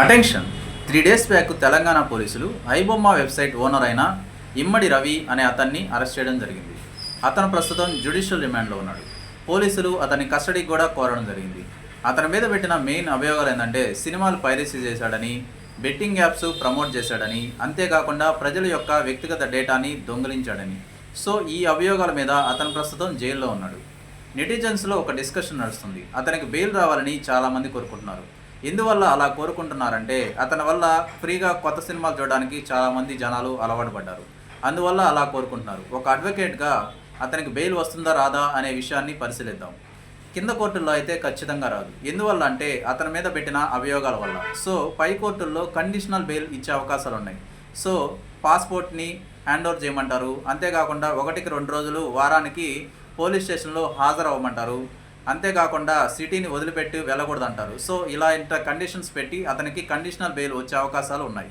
Attention three days back Telangana పోలీసులు iBomma website owner అయిన ఇమ్మడి రవి అనే అతన్ని అరెస్ట్ చేయడం జరిగింది. అతను ప్రస్తుతం జ్యుడిషియల్ రిమాండ్లో ఉన్నాడు. పోలీసులు అతని కస్టడీకి కూడా కోరడం జరిగింది. అతని మీద పెట్టిన మెయిన్ అభియోగాలు ఏంటంటే సినిమాలు పైరసీ చేశాడని బెట్టింగ్ యాప్స్ ప్రమోట్ చేశాడని అంతేకాకుండా ప్రజల యొక్క వ్యక్తిగత డేటాని దొంగిలించాడని. సో ఈ అభియోగాల మీద అతను ప్రస్తుతం జైల్లో ఉన్నాడు. నెటిజన్స్లో ఒక డిస్కషన్ నడుస్తుంది. అతనికి బెయిల్ రావాలని చాలామంది కోరుకుంటున్నారు. ఎందువల్ల అలా కోరుకుంటున్నారంటే అతని వల్ల ఫ్రీగా కొత్త సినిమాలు చూడడానికి చాలామంది జనాలు అలవాటు పడ్డారు అందువల్ల అలా కోరుకుంటున్నారు. ఒక అడ్వకేట్గా అతనికి బెయిల్ వస్తుందా రాదా అనే విషయాన్ని పరిశీలిద్దాం. కింద కోర్టుల్లో అయితే ఖచ్చితంగా రాదు. ఎందువల్ల అంటే అతని మీద పెట్టిన అభియోగాల వల్ల. సో పై కోర్టుల్లో కండిషనల్ బెయిల్ ఇచ్చే అవకాశాలు ఉన్నాయి. సో పాస్పోర్ట్ని హ్యాండ్ ఓవర్ చేయమంటారు. అంతేకాకుండా ఒకటికి రెండు రోజులు వారానికి పోలీస్ స్టేషన్లో హాజరవ్వమంటారు. అంతేకాకుండా సిటీని వదిలిపెట్టి వెళ్ళకూడదు అంటారు సో ఇలా ఇంత కండిషన్స్ పెట్టి అతనికి కండిషనల్ బెయిల్ వచ్చే అవకాశాలు ఉన్నాయి.